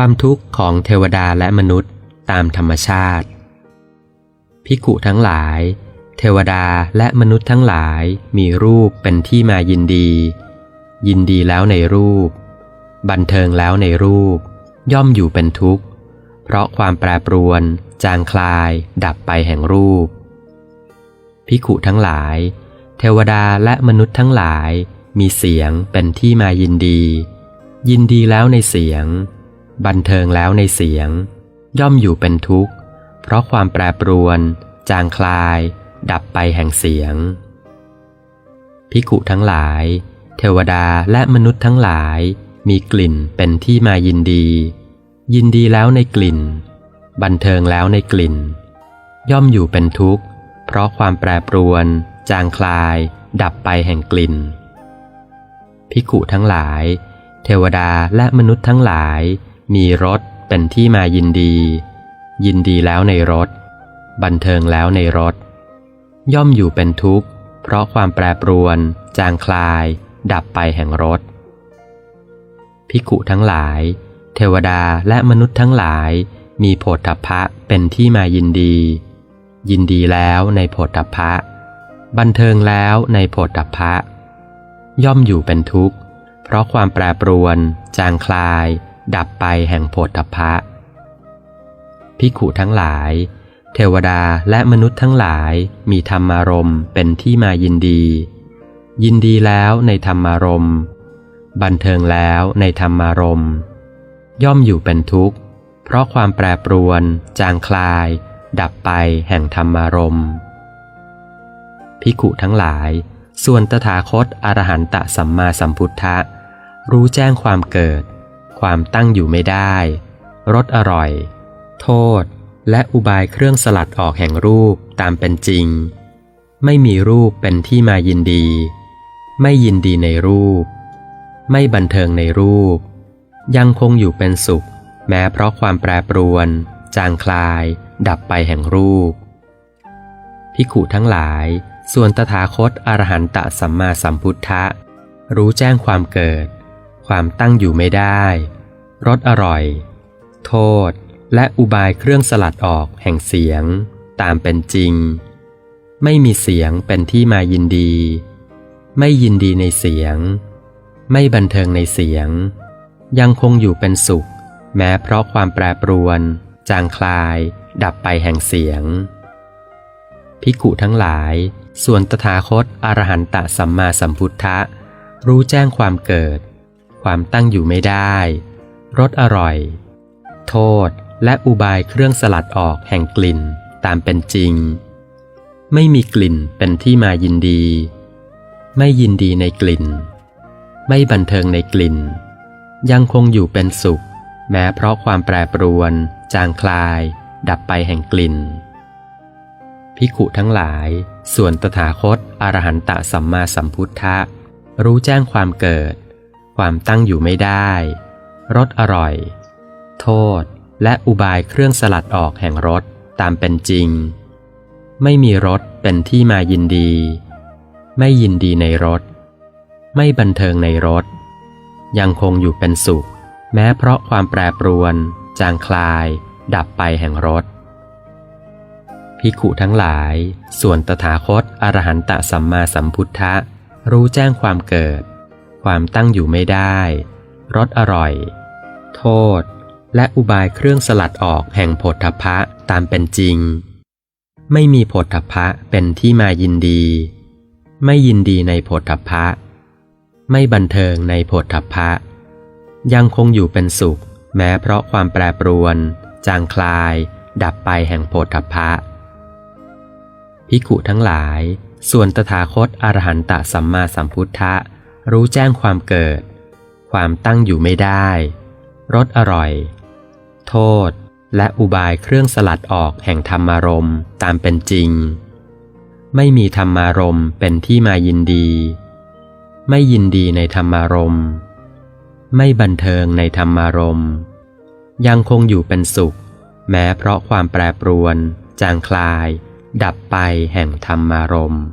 ความทุกข์ของเทวดาและมนุษย์ตามธรรมชาติ พิกุทั้งหลาย เทวดาและมนุษย์ทั้งหลายมีรูปเป็นที่มายินดี ยินดีแล้วในรูป บันเทิงแล้วในรูป ย่อมอยู่เป็นทุกข์ เพราะความแปรปรวน จางคลาย ดับไปแห่งรูป พิกุทั้งหลาย เทวดาและมนุษย์ทั้งหลายมีเสียงเป็นที่มายินดี ยินดีแล้วในเสียง บันเทิงแล้วในเสียง ย่อมอยู่เป็นทุกข์ เพราะความแปรปรวน จางคลาย ดับไปแห่งเสียง พิกุทั้งหลาย เทวดาและมนุษย์ทั้งหลายมีกลิ่นเป็นที่มายินดี ยินดีแล้วในกลิ่น บันเทิงแล้วในกลิ่น ย่อมอยู่เป็นทุกข์ เพราะความแปรปรวน จางคลาย ดับไปแห่งกลิ่น พิกุทั้งหลาย เทวดาและมนุษย์ทั้งหลาย มีรสเป็นที่มายินดี ยินดีแล้วในรสบันเทิงแล้วในรสย่อมอยู่เป็นทุกข์ เพราะความแปรปรวน จางคลาย ดับไปแห่งรสพิกุทั้งหลาย เทวดาและมนุษย์ทั้งหลาย มีโผฏฐัพพะเป็นที่มายินดี ยินดีแล้วในโผฏฐัพพะ บันเทิงแล้วในโผฏฐัพพะ ย่อมอยู่เป็นทุกข์ เพราะความแปรปรวน จางคลาย ดับไปแห่งโผฏฐัพะพิขุทั้งหลาย เทวดาและมนุษย์ทั้งหลายมีธรรมารมณ์เป็นที่มายินดี ยินดีแล้วในธรรมารมณ์บันเทิงแล้วในธรรมารมณ์ย่อมอยู่เป็นทุกข์ เพราะความแปรปรวน จางคลาย ดับไปแห่งธรรมารมณ์พิขุทั้งหลาย ส่วนตถาคตอรหันตสัมมาสัมพุทธะ รู้แจ้งความเกิด ความตั้งอยู่ไม่ได้รสอร่อย โทษ และอุบายเครื่องสลัดออกแห่งรูปตามเป็นจริง ไม่มีรูปเป็นที่มายินดี ไม่ยินดีในรูป ไม่บันเทิงในรูป ยังคงอยู่เป็นสุข แม้เพราะความแปรปรวน จางคลาย ดับไปแห่งรูปพิขุทั้งหลาย ส่วนตถาคตอรหันตสัมมาสัมพุทธะ รู้แจ้งความเกิด ความตั้งอยู่ไม่ได้ รสอร่อย โทษ และอุบายเครื่องสลัดออกแห่งเสียง ตามเป็นจริง ไม่มีเสียงเป็นที่มายินดี ไม่ยินดีในเสียง ไม่บันเทิงในเสียง ยังคงอยู่เป็นสุข แม้เพราะความแปรปรวน จางคลาย ดับไปแห่งเสียง พิกุทั้งหลาย ส่วนตถาคตอรหันตสัมมาสัมพุทธะรู้แจ้งความเกิด ความตั้งอยู่ไม่ได้ รสอร่อย โทษและอุบายเครื่องสลัดออกแห่งกลิ่นตามเป็นจริง ไม่มีกลิ่นเป็นที่มายินดี ไม่ยินดีในกลิ่น ไม่บันเทิงในกลิ่น ยังคงอยู่เป็นสุข แม้เพราะความแปรปรวน จางคลาย ดับไปแห่งกลิ่นพิขุทั้งหลาย ส่วนตถาคตอรหันตสัมมาสัมพุทธะ รู้แจ้งความเกิด ความตั้งอยู่ไม่ได้ รสอร่อย โทษ และอุบายเครื่องสลัดออกแห่งรสตามเป็นจริง ไม่มีรสเป็นที่มายินดี ไม่ยินดีในรสไม่บันเทิงในรสยังคงอยู่เป็นสุข แม้เพราะความแปรปรวน จางคลาย ดับไปแห่งรสพิขุทั้งหลาย ส่วนตถาคตอรหันตสัมมาสัมพุทธะ รู้แจ้งความเกิด ความตั้งอยู่ไม่ได้ รสอร่อย โทษ และอุบายเครื่องสลัดออกแห่งผลทพะตามเป็นจริง ไม่มีผลทพะเป็นที่มายินดี ไม่ยินดีในผลทพะ ไม่บันเทิงในผลทพะ ยังคงอยู่เป็นสุข แม้เพราะความแปรปรวน จางคลาย ดับไปแห่งโพธพะพิกุทั้งหลาย ส่วนตถาคตอรหันตสัมมาสัมพุทธะ รู้แจ้งความเกิด ความตั้งอยู่ไม่ได้รสอร่อย โทษ และอุบายเครื่องสลัดออกแห่งธรรมารมตามเป็นจริง ไม่มีธรรมารมเป็นที่มายินดี ไม่ยินดีในธรรมารมไม่บันเทิงในธรรมารมยังคงอยู่เป็นสุข แม้เพราะความแปรปรวน จางคลาย ดับไปแห่งธรรมารมณ์